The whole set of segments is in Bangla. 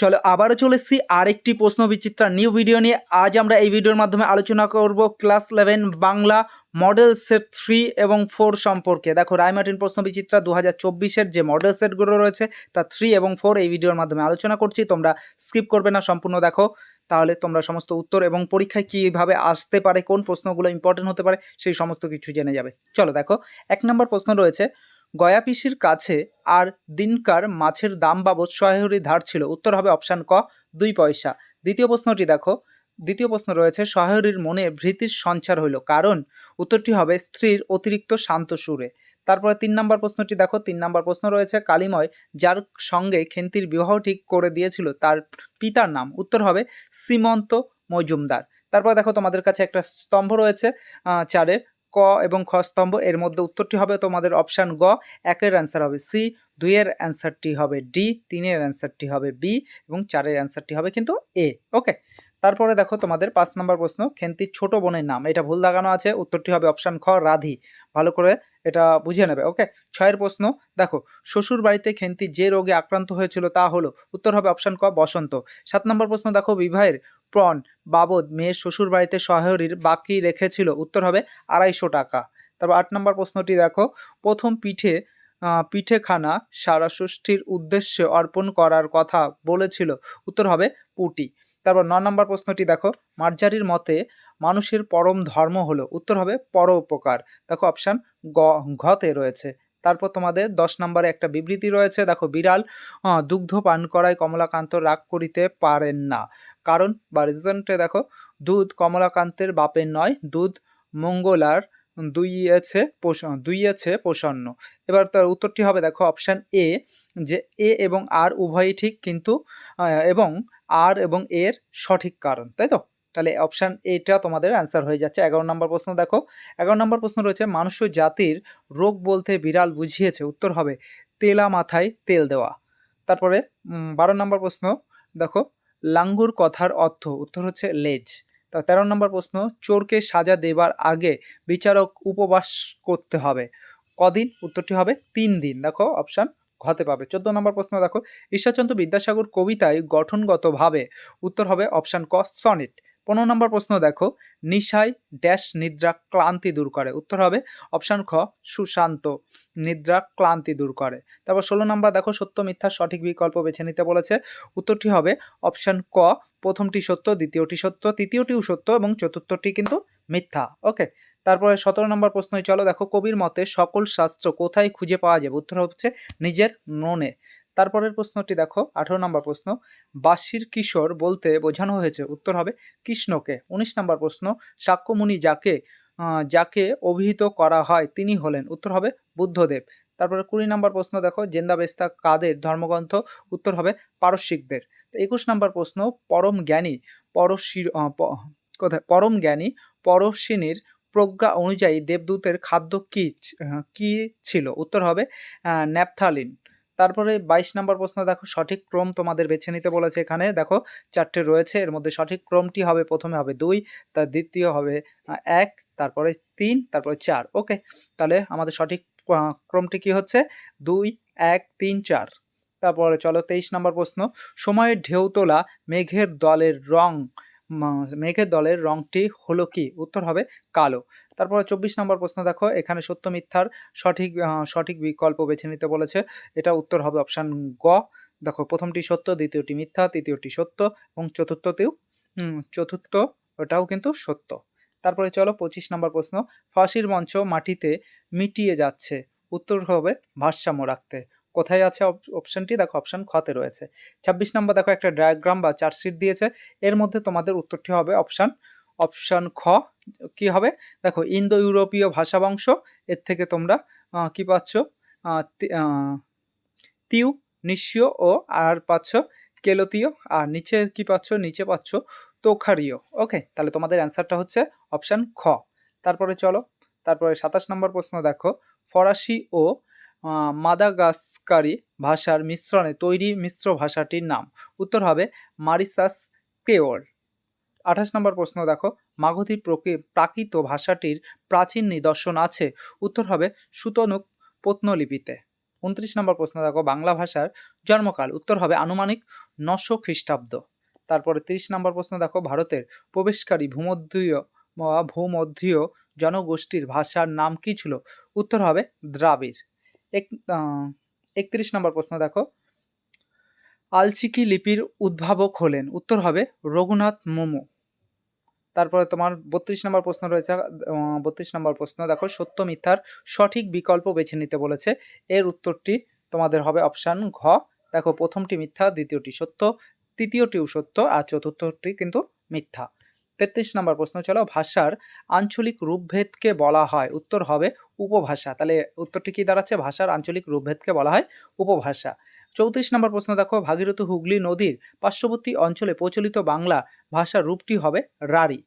চলো আবারও চলে এসেছি আরেকটি প্রশ্ন বিচিত্রা নিউ ভিডিও নিয়ে। আজ আমরা এই ভিডিওর মাধ্যমে আলোচনা করব class eleven Bangla model set three এবং ফোর সম্পর্কে। দেখো রায়মার্টিন প্রশ্ন বিচিত্রা দু হাজার যে মডেল সেটগুলো রয়েছে, তা থ্রি এবং ফোর এই ভিডিওর মাধ্যমে আলোচনা করছি। তোমরা স্কিপ করবে না, সম্পূর্ণ দেখো। তাহলে তোমরা সমস্ত উত্তর এবং পরীক্ষায় কীভাবে আসতে পারে, কোন প্রশ্নগুলো ইম্পর্টেন্ট হতে পারে, সেই সমস্ত কিছু জেনে যাবে। চলো দেখো, এক নম্বর প্রশ্ন রয়েছে গয়া পিসির কাছে আর দিনকার মাছের দাম বাবদ সহায়রি ধার ছিল। উত্তর হবে অপশান ক, দুই পয়সা। দ্বিতীয় প্রশ্নটি দেখো। দ্বিতীয় প্রশ্ন রয়েছে সহায়রীর মনে ভীতির সঞ্চার হইল। কারণ উত্তরটি হবে, স্ত্রীর অতিরিক্ত শান্ত সুরে। তারপরে তিন নম্বর প্রশ্নটি দেখো। তিন নম্বর প্রশ্ন রয়েছে, কালিময়, যার সঙ্গে খেন্তির বিবাহ ঠিক করে দিয়েছিল, তার পিতার নাম। উত্তর হবে, সীমন্ত মজুমদার। তারপর দেখো, তোমাদের কাছে একটা স্তম্ভ রয়েছে চারের ক এবং খ স্তম্ভ, এর মধ্যে উত্তরটি হবে তোমাদের অপশান গ, একের অ্যান্সার হবে সি দুইয়ের অ্যান্সারটি হবে ডি তিনের অ্যান্সারটি হবে বি এবং চারের অ্যান্সারটি হবে কিন্তু এ ওকে তারপরে দেখো তোমাদের পাঁচ নম্বর প্রশ্ন, খেন্তির ছোট বোনের নাম। এটা ভুল লাগানো আছে, উত্তরটি হবে অপশান খ, রাধি। ভালো করে এটা বুঝে নেবে ওকে ছয়ের প্রশ্ন, দেখো, শ্বশুর বাড়িতে খেন্তি যে রোগে আক্রান্ত হয়েছিল তা হলো, উত্তর হবে অপশান ক, বসন্ত। সাত নম্বর প্রশ্ন, দেখো, বিবাহের প্রণ বাবদ মেয়ের শ্বশুর বাড়িতে সহায়রীর বাকি রেখেছিল, উত্তর হবে আড়াইশো টাকা। তারপর আট নম্বর প্রশ্নটি, দেখো, প্রথম পিঠে পিঠেখানা সারা ষষ্ঠীর উদ্দেশ্যে অর্পণ করার কথা বলেছিল, উত্তর হবে পুটি। তারপর ন নম্বর প্রশ্নটি দেখো, মার্জারির মতে মানুষের পরম ধর্ম হলো, উত্তর হবে পরোপকার। দেখো অপশান গ, ঘতে রয়েছে। তারপর তোমাদের দশ নম্বরে একটা বিবৃতি রয়েছে, দেখো বিড়াল দুগ্ধ পান করায় কমলাকান্ত রাগ করিতে পারেন না। কারণ বা রিজনটে দেখো, দুধ কমলাকান্তের বাপের নয়, দুধ মঙ্গলার দুইয়েছে দুইয়েছে প্রসন্ন। এবার তার উত্তরটি হবে দেখো অপশান এ যে এ এবং আর উভয়ই ঠিক, কিন্তু এবং আর এবং এর সঠিক কারণ, তাই তো? তাহলে অপশান এটা তোমাদের অ্যান্সার হয়ে যাচ্ছে। এগারো নম্বর প্রশ্ন দেখো। এগারো নম্বর প্রশ্ন রয়েছে মানুষ জাতির রোগ বলতে বিড়াল বুঝিয়েছে। উত্তর হবে, তেলা মাথায় তেল দেওয়া। তারপরে বারো নম্বর প্রশ্ন দেখো, লাঙ্গুর কথার অর্থ। উত্তর হচ্ছে, লেজ। তা তেরো নম্বর প্রশ্ন, চোরকে সাজা দেবার আগে বিচারক উপবাস করতে হবে। কদিন? উত্তরটি হবে, তিন দিন। দেখো অপশান ঘতে পাবে। চোদ্দ নম্বর প্রশ্ন, দেখো। ঈশ্বরচন্দ্র বিদ্যাসাগর কবিতায় গঠনগতভাবে উত্তর হবে অপশান ক, সনেট। পনেরো নম্বর প্রশ্ন, দেখো। নিশায় ড্যাশ নিদ্রা ক্লান্তি দূর করে। উত্তর হবে অপশান খ, সুশান্ত নিদ্রা ক্লান্তি দূর করে। তারপর ষোলো নম্বর, দেখো, সত্য, মিথ্যা, সঠিক বিকল্প বেছে নিতে বলেছে। উত্তরটি হবে অপশান ক, প্রথমটি সত্য, দ্বিতীয়টি সত্য, তৃতীয়টিও সত্য এবং চতুর্থটি কিন্তু মিথ্যা। ওকে তারপরে সতেরো নম্বর প্রশ্নই, চলো দেখো কবির মতে সকল শাস্ত্র কোথায় খুঁজে পাওয়া যাবে? উত্তর হচ্ছে নিজের মনে। তারপরের প্রশ্নটি দেখো, আঠেরো নম্বর প্রশ্ন। বাসির কিশোর বলতে বোঝানো হয়েছে, উত্তর হবে কৃষ্ণকে। উনিশ নম্বর প্রশ্ন সাক্ষ্যমুনি যাকে যাকে অভিহিত করা হয় তিনি হলেন, উত্তর হবে বুদ্ধদেব। তারপরে কুড়ি নম্বর প্রশ্ন দেখো জেন্দাবেস্তা কাদের ধর্মগ্রন্থ? উত্তর হবে পারস্যিকদের তো একুশ নম্বর প্রশ্ন, পরম জ্ঞানী পরশির কোথায়? পরম জ্ঞানী পরশিনীর প্রজ্ঞা অনুযায়ী দেবদূতের খাদ্য কি কি ছিল? উত্তর হবে ন্যাপথালিন। তারপরে বাইশ নম্বর প্রশ্ন, দেখো, সঠিক ক্রম তোমাদের বেছে নিতে বলেছে এখানে। দেখো, চারটে রয়েছে, এর মধ্যে সঠিক ক্রমটি হবে, প্রথমে হবে দুই, তার দ্বিতীয় হবে এক, তারপরে তিন, তারপরে চার। ওকে, তাহলে আমাদের সঠিক ক্রমটি কি হচ্ছে? দুই, এক, তিন, চার। তারপরে চলো, তেইশ নম্বর প্রশ্ন। সময়ের ঢেউ তোলা, মেঘের দলের রং মেঘের দলের রংটি হলো কি? উত্তর হবে কালো। তারপরে চব্বিশ নম্বর প্রশ্ন দেখো। এখানে সত্য মিথ্যার সঠিক সঠিক বিকল্প বেছে নিতে বলেছে। এটা উত্তর হবে অপশান গ। দেখো, প্রথমটি সত্য, দ্বিতীয়টি মিথ্যা, তৃতীয়টি সত্য এবং চতুর্থতেও চতুর্থ ওটাও কিন্তু সত্য। তারপরে চলো পঁচিশ নম্বর প্রশ্ন। ফাঁসির মঞ্চ মাটিতে মিটিয়ে যাচ্ছে। উত্তর হবে ভারসাম্য রাখতে। কোথায় আছে অপ- অপশনটি দেখো অপশন খতে রয়েছে। ছাব্বিশ নম্বর দেখো, একটা ডায়াগ্রাম বা চার্টশিট দিয়েছে। এর মধ্যে তোমাদের উত্তরটি হবে অপশান অপশান খ। কি হবে? দেখো ইন্দো ইউরোপীয় ভাষা বংশ এর থেকে তোমরা কি পাচ্ছ? তিউ নিশীয় ও আর পাচ্ছ কেলতীয়। আর নিচে কি পাচ্ছ? নিচে পাচ্ছ তোখারীয় ওকে তাহলে তোমাদের অ্যান্সারটা হচ্ছে অপশান খ। তারপরে চলো, তারপরে সাতাশ নম্বর প্রশ্ন দেখো। ফরাসি ও মাদাগাস্কারি ভাষার মিশ্রণে তৈরি মিশ্র ভাষাটির নাম। উত্তর হবে মারিসাস ক্রেওল আঠাশ নম্বর প্রশ্ন, দেখো, মাগধী প্রকৃ- প্রাকৃত ভাষাটির প্রাচীন নিদর্শন আছে। উত্তর হবে সুতনুক প্রত্নলিপিতে উনত্রিশ নম্বর প্রশ্ন, দেখো, বাংলা ভাষার জন্মকাল। উত্তর হবে আনুমানিক নশো খ্রিস্টাব্দ। তারপরে তিরিশ নম্বর প্রশ্ন, দেখো, ভারতের প্রবেশকারী ভূমধ্যীয় ভূমধ্যীয় জনগোষ্ঠীর ভাষার নাম কি ছিল? উত্তর হবে দ্রাবিড়। এক একত্রিশ নম্বর প্রশ্ন, দেখো। আলচিকি লিপির উদ্ভাবক হলেন। উত্তর হবে রঘুনাথ মোমো। তারপরে তোমার বত্রিশ নম্বর প্রশ্ন রয়েছে বত্রিশ নম্বর প্রশ্ন, দেখো, সত্য মিথ্যার সঠিক বিকল্প বেছে নিতে বলেছে। এর উত্তরটি তোমাদের হবে অপশান ঘ। দেখো, প্রথমটি মিথ্যা, দ্বিতীয়টি সত্য, তৃতীয়টিও সত্য, আর চতুর্থটি কিন্তু মিথ্যা। তেত্রিশ নম্বর প্রশ্ন চলো ভাষার আঞ্চলিক রূপভেদকে বলা হয়। উত্তর হবে উপভাষা। তাহলে উত্তরটি কি দাঁড়াচ্ছে? ভাষার আঞ্চলিক রূপভেদকে বলা হয় উপভাষা। চৌত্রিশ নম্বর প্রশ্ন দেখো, ভাগীরথ হুগলি নদীর পার্শ্ববর্তী অঞ্চলে প্রচলিত বাংলা ভাষার রূপটি হবে রাঢ়ী।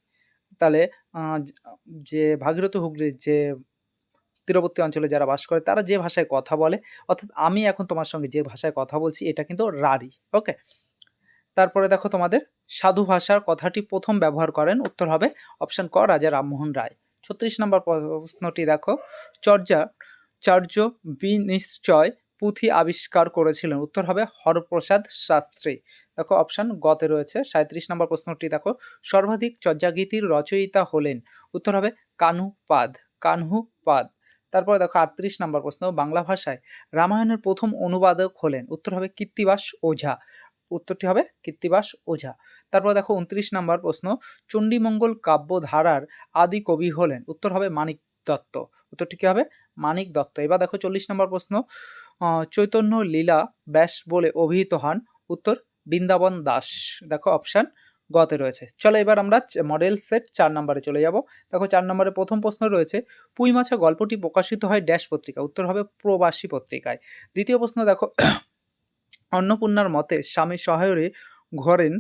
তাহলে যে ভাগীরথ হুগলির যে তীরবর্তী অঞ্চলে যারা বাস করে, তারা যে ভাষায় কথা বলে, অর্থাৎ আমি এখন তোমার সঙ্গে যে ভাষায় কথা বলছি, এটা কিন্তু রাঢ়ী। ওকে? তারপরে দেখো তোমাদের সাধু ভাষার কথাটি প্রথম ব্যবহার করেন, উত্তর হবে অপশন ক, রাজা রামমোহন রায়। ছত্রিশ নম্বর প্রশ্নটি দেখো, চর্যা, চার্য বিনিশ্চয় পুঁথি আবিষ্কার করেছিলেন, উত্তর হবে হরপ্রসাদ শাস্ত্রী। দেখো অপশান গতে রয়েছে সাঁত্রিশ নম্বর প্রশ্নটি দেখো, সর্বাধিক চর্যাগীতির রচয়িতা হলেন, উত্তর হবে কানু পাদ কানহু পাদ তারপরে দেখো আটত্রিশ নম্বর প্রশ্ন, বাংলা ভাষায় রামায়ণের প্রথম অনুবাদক হলেন, উত্তর হবে কীর্তিবাস ওঝা। উত্তরটি হবে কীর্তিবাস ওঝা। তারপর দেখো উনত্রিশ নম্বর প্রশ্ন, চণ্ডীমঙ্গল কাব্যধারার আদি কবি হলেন, উত্তর হবে মানিক দত্ত। উত্তরটি কী হবে? মানিক দত্ত। এবার দেখো চল্লিশ নম্বর প্রশ্ন চৈতন্য লীলা ব্যাস বলে অভিহিত হন, উত্তর বৃন্দাবন দাস। দেখো অপশান গতে রয়েছে। চলো এবার আমরা মডেল সেট চার নম্বরে চলে যাব। দেখো চার নম্বরে প্রথম প্রশ্ন রয়েছে পুঁই মাছা গল্পটি প্রকাশিত হয় ড্যাশ পত্রিকা উত্তর হবে প্রবাসী পত্রিকায়। দ্বিতীয় প্রশ্ন দেখো অন্নপূর্ণার মতে স্বামী সহায়রে ঘরেন,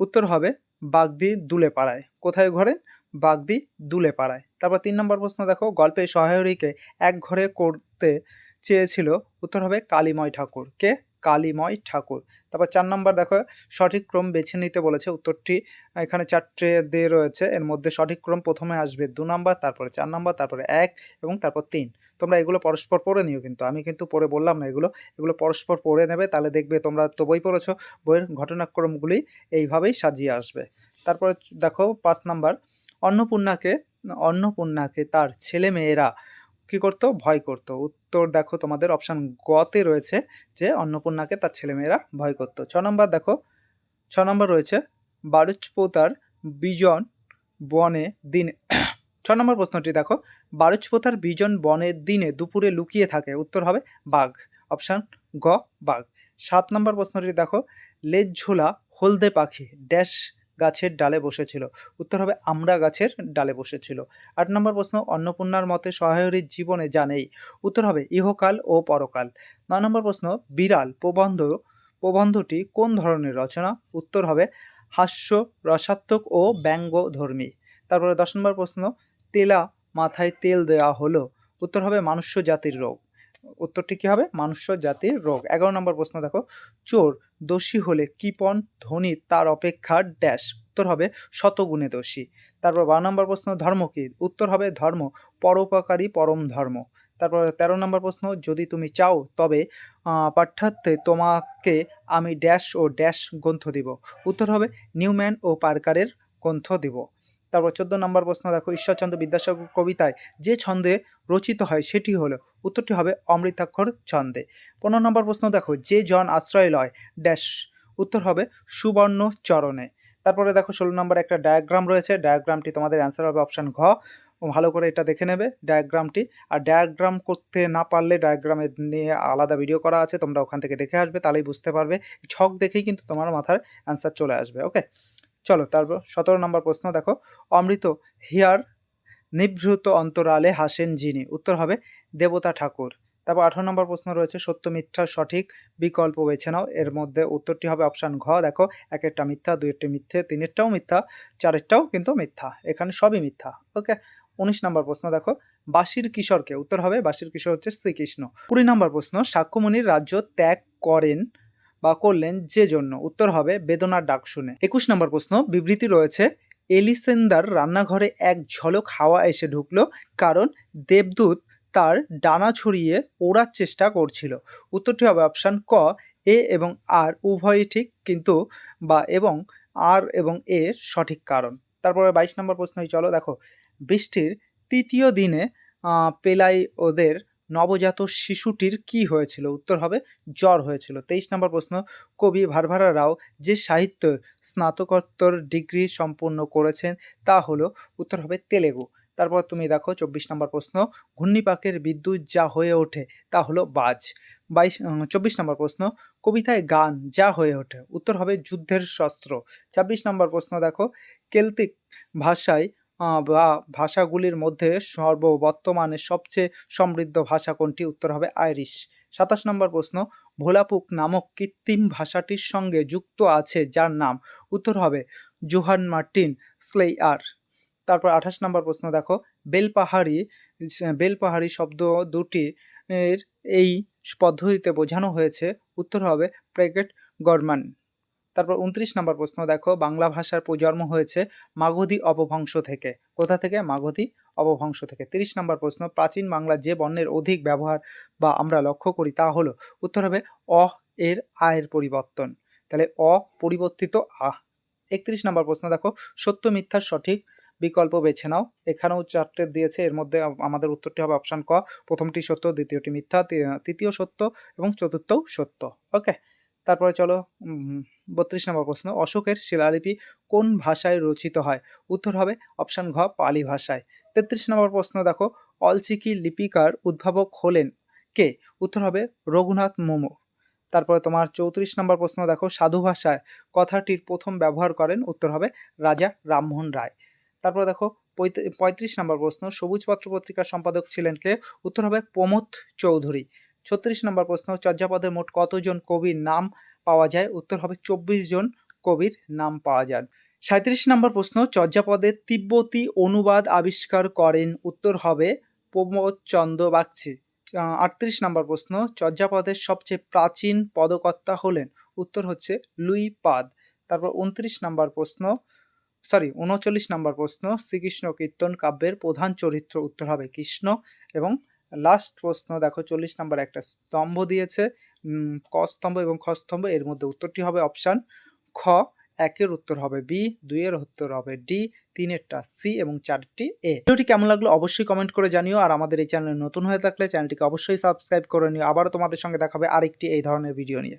উত্তর হবে বাগদি দুলে পাড়ায় কোথায় ঘরেন? বাগদি দুলে পাড়ায় তারপর তিন নম্বর প্রশ্ন দেখো, গল্পে সহায়রীকে এক ঘরে করতে চেয়েছিল, উত্তর হবে কালীময় ঠাকুর। কে? কালীময় ঠাকুর। তারপর চার নম্বর দেখো, সঠিক ক্রম বেছে নিতে বলেছে। উত্তরটি এখানে চারটে দিয়ে রয়েছে। এর মধ্যে সঠিক ক্রম প্রথমে আসবে দু নম্বর, তারপরে চার নম্বর, তারপরে এক এবং তারপর তিন। তোমরা এগুলো পরস্পর পড়ে নিও কিন্তু। আমি কিন্তু পড়ে বললাম না এগুলো। এগুলো পরস্পর পড়ে নেবে, তাহলে দেখবে তোমরা তো বই পড়েছো। বইয়ের ঘটনাক্রমগুলি এইভাবেই সাজিয়ে আসবে। তারপরে দেখো পাঁচ নাম্বার, অন্নপূর্ণাকে অন্নপূর্ণাকে তার ছেলে মেয়েরা কী করতো? ভয় করতো। উত্তর দেখো তোমাদের অপশান গতে রয়েছে যে অন্নপূর্ণাকে তার ছেলেমেয়েরা ভয় করতো। ছ নম্বর দেখো, ছ নম্বর রয়েছে বারুচপোতার বিজন বনে দিন ছ নম্বর প্রশ্নটি দেখো বারুচপোতার বিজন বনে দিনে দুপুরে লুকিয়ে থাকে। উত্তর হবে বাঘ। অপশান গ, বাঘ। সাত নম্বর প্রশ্নটি দেখো, লেজ ঝোলা হলদে পাখি ড্যাশ গাছের ডালে বসেছিল। উত্তর হবে, আমরা গাছের ডালে বসেছিল। আট নম্বর প্রশ্ন, অন্নপূর্ণার মতে সহায়রীর জীবনে যা নেই? উত্তর হবে, ইহকাল ও পরকাল। নয় নম্বর প্রশ্ন, বিড়াল প্রবন্ধ, প্রবন্ধটি কোন ধরনের রচনা? উত্তর হবে, হাস্য, রসাত্মক ও ব্যঙ্গধর্মী। তারপরে দশ নম্বর প্রশ্ন, তেলা মাথায় তেল দেওয়া হলো? উত্তর হবে, মানুষ্য জাতির রোগ। উত্তরটি কী হবে? মানুষ্য জাতির রোগ। এগারো নম্বর প্রশ্ন দেখো। চোর দোষী হলে কৃপণ ধনী তার অপেক্ষা ড্যাশ। উত্তর হবে শতগুণে দোষী। তারপর বারো নম্বর প্রশ্ন, ধর্ম কী? উত্তর হবে ধর্ম, পরোপকারী পরম ধর্ম। তারপর তেরো নম্বর প্রশ্ন, যদি তুমি চাও, তবে পাঠ্যার্থে তোমাকে আমি ড্যাশ ও ড্যাশ গ্রন্থ দিব। উত্তর হবে নিউম্যান ও পার্কারের গ্রন্থ দিব। তারপর চোদ্দ নম্বর প্রশ্ন, দেখো, ঈশ্বরচন্দ্র বিদ্যাসাগর কবিতায় যে ছন্দে রচিত হয় সেটি হলো, উত্তরটি হবে অমৃতাক্ষর ছন্দে। পনেরো নম্বর প্রশ্ন, দেখো, যে জন আশ্রয় লয়, ড্যাশ, উত্তর হবে সুবর্ণ চরণে। তারপরে দেখো, ষোলো নম্বর একটা ডায়াগ্রাম রয়েছে, ডায়াগ্রামটি তোমাদের অ্যান্সার হবে অপশান ঘ। ভালো করে এটা দেখে নেবে, ডায়াগ্রামটি। আর ডায়াগ্রাম করতে না পারলে ডায়াগ্রামের নিয়ে আলাদা ভিডিও করা আছে, তোমরা ওখান থেকে দেখে আসবে, তাহলেই বুঝতে পারবে। ছক দেখেই কিন্তু তোমার মাথার অ্যান্সার চলে আসবে ওকে চলো, তারপর সতেরো নম্বর প্রশ্ন, দেখো। অমৃত হিয়ার নিভৃত অন্তরালে হাসেন যিনি। উত্তর হবে দেবতা ঠাকুর। তারপর আঠারো নম্বর প্রশ্ন রয়েছে, সত্য মিথ্যার সঠিক বিকল্প বেছে নাও। এর মধ্যে উত্তরটি হবে অপশান ঘ। দেখো এক একটা মিথ্যা দুইটি মিথ্যে, তিনেরটাও মিথ্যা, চারেরটাও কিন্তু মিথ্যা। এখানে সবই মিথ্যা, ওকে? উনিশ নম্বর প্রশ্ন, দেখো বাসির কিশোরকে, উত্তর হবে বাসির কিশোর হচ্ছে শ্রীকৃষ্ণ। কুড়ি নম্বর প্রশ্ন, সাক্ষ্যমণির রাজ্য ত্যাগ করেন বা করলেন যে জন্য। উত্তর হবে বেদনার ডাক শুনে। একুশ নম্বর প্রশ্ন, বিবৃতি রয়েছে, এলিসেন্দার রান্নাঘরে এক ঝলক হাওয়া এসে ঢুকলো কারণ দেবদূত তার ডানা ছড়িয়ে ওড়ার চেষ্টা করছিল। উত্তরটি হবে অপশান ক, এ এবং আর উভয়ই ঠিক, কিন্তু বা এবং আর এবং এ সঠিক কারণ। তারপরে বাইশ নম্বর প্রশ্নই, চলো দেখো, বৃষ্টির তৃতীয় দিনে পেলাই ওদের নবজাত শিশুটির কি হয়েছিল? উত্তর হবে, জ্বর হয়েছিল। তেইশ নম্বর প্রশ্ন, কবি ভারভারা রাও যে সাহিত্য স্নাতকোত্তর ডিগ্রি সম্পূর্ণ করেছেন তা হলো, উত্তর হবে তেলেগু। তারপর তুমি দেখো, চব্বিশ নম্বর প্রশ্ন, ঘূর্ণিপাকের বিদ্যুৎ যা হয়ে ওঠে তা হলো বাজ। বাইশ চব্বিশ নম্বর প্রশ্ন, কবিতায় গান যা হয়ে ওঠে, উত্তর হবে যুদ্ধের শস্ত্র। ছাব্বিশ নম্বর প্রশ্ন দেখো, কেলতিক ভাষায় বা ভাষাগুলির মধ্যে সর্ববর্তমানে সবচেয়ে সমৃদ্ধ ভাষা কোনটি? উত্তর হবে আইরিশ। সাতাশ নম্বর প্রশ্ন, ভোলাপুক নামক কৃত্রিম ভাষাটির সঙ্গে যুক্ত আছে যার নাম? উত্তর হবে জোহান মার্টিন স্লেয়ার তারপর আঠাশ নম্বর প্রশ্ন, দেখো, বেলপাহাড়ি বেলপাহাড়ি শব্দ দুটি এর এই পদ্ধতিতে বোঝানো হয়েছে। উত্তর হবে প্রেগেট গরমান। তারপর উনত্রিশ নম্বর প্রশ্ন, দেখো, বাংলা ভাষার প্রজন্ম হয়েছে মাগধী অপভ্রংশ থেকে। কোথা থেকে? মাগধী অপভ্রংশ থেকে। তিরিশ নম্বর প্রশ্ন, প্রাচীন বাংলা যে বর্ণের অধিক ব্যবহার বা আমরা লক্ষ্য করি তা হলো, উত্তর হবে অ এর আয়ের পরিবর্তন। তাহলে অ পরিবর্তিত আ। একত্রিশ নম্বর প্রশ্ন, দেখো, সত্য মিথ্যার সঠিক বিকল্প বেছে নাও। এখানেও চারটে দিয়েছে, এর মধ্যে আমাদের উত্তরটি হবে অপশান ক। প্রথমটি সত্য, দ্বিতীয়টি মিথ্যা তৃতীয় সত্য এবং চতুর্থও সত্য। ওকে? তারপরে চলো বত্রিশ নম্বর প্রশ্ন, অশোকের শিলালিপি কোন ভাষায় রচিত হয়? উত্তর হবে অপশান ঘ, পালি ভাষায়। তেত্রিশ নম্বর প্রশ্ন দেখো, অলচিকি লিপিকার উদ্ভাবক হলেন কে? উত্তর হবে রঘুনাথ মোমো তারপরে তোমার চৌত্রিশ নম্বর প্রশ্ন দেখো, সাধু ভাষায় কথাটির প্রথম ব্যবহার করেন, উত্তর হবে রাজা রামমোহন রায়। তারপর দেখো, পঁয়ত্রিশ নম্বর প্রশ্ন সবুজপত্র পত্রিকার সম্পাদক ছিলেন কে? উত্তর হবে প্রমোদ চৌধুরী। ছত্রিশ নম্বর প্রশ্ন চর্যাপদের মোট কতজন কবির নাম পাওয়া যায়? উত্তর হবে চব্বিশ জন কবির নাম পাওয়া যায়। সাঁত্রিশ নম্বর প্রশ্ন চর্যাপদের তিব্বতী অনুবাদ আবিষ্কার করেন? উত্তর হবে প্রমোদ চন্দ্র বাগচি আটত্রিশ নম্বর প্রশ্ন চর্যাপদের সবচেয়ে প্রাচীন পদকর্তা হলেন? উত্তর হচ্ছে লুই পাদ। তারপর উনত্রিশ নম্বর প্রশ্ন, সরি উনচল্লিশ নম্বর প্রশ্ন, শ্রীকৃষ্ণ কীর্তন কাব্যের প্রধান চরিত্র উত্তর হবে কৃষ্ণ এবং লাস্ট প্রশ্ন, দেখো চল্লিশ নম্বর একটা স্তম্ভ দিয়েছে। ক স্তম্ভ এবং খ স্তম্ভ, এর মধ্যে উত্তরটি হবে অপশান খ, একের উত্তর হবে বি দুইয়ের উত্তর হবে ডি তিনেরটা সি এবং চারটি এ ভিডিওটি কেমন লাগল অবশ্যই কমেন্ট করে জানিও, আর আমাদের এই চ্যানেলে নতুন হয়ে থাকলে চ্যানেলটিকে অবশ্যই সাবস্ক্রাইব করে নিও। আবারও তোমাদের সঙ্গে দেখাবে আরেকটি এই ধরনের ভিডিও নিয়ে।